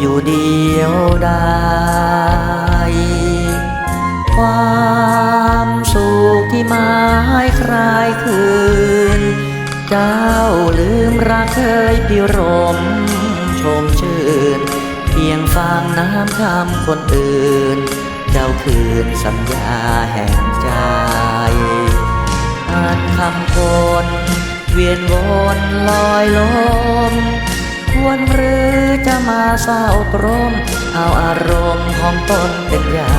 อยู่เดียวได้ความสุขที่ไม้คลายคืน เจ้าลืมรักเคยพิรม ชมชื่น เพียงฟังน้ำคำคนอื่น เจ้าคืนสัญญาแห่งใจอ่านคำคนเวียนวนลอยลม ควรหรือจะมาเศร้าตรม เอาอารมณ์ของตนเป็นใหญ่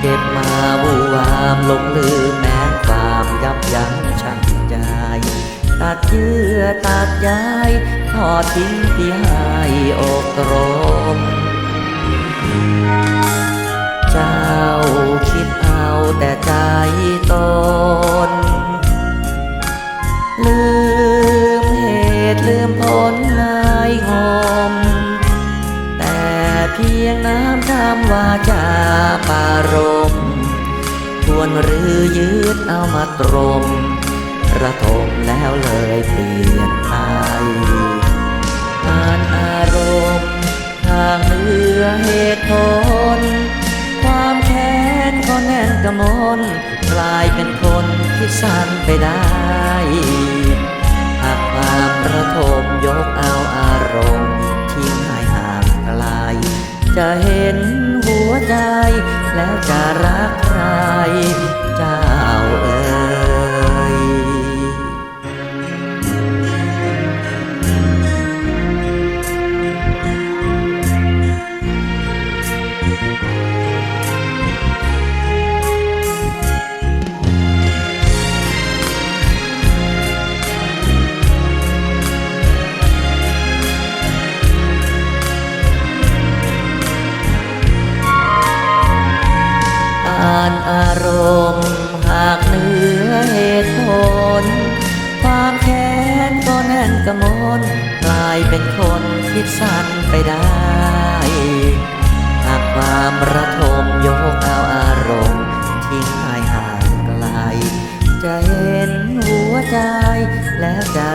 เก็บมาบูวามหลงลืมแม้ความยับยั้งชั่งใจตัดเยื่อตัดใยทอดทิ้งที่ให้อกตรม เจ้าคิดเอาแต่ใจตน เพียงน้ำคำวาจาปารมควรหรือยืดเอามาตรม ระทมแล้วเลยเปลี่ยนไปอ่านอารมณ์ทางเหนือเหตุผล ความแค้นก็แน่นกระมนกลายเป็นคนที่สั้นไปได้หากความระทมยกเอาอารมณ์ทิ้ง จะเห็นหัวใจแล้วจะรักใคร เป็นคนคิดสั้นไปได้ หากความระทมโยกเอาอารมณ์ ทิ้งให้ห่างไกล จะเห็นหัวใจแล้วจะ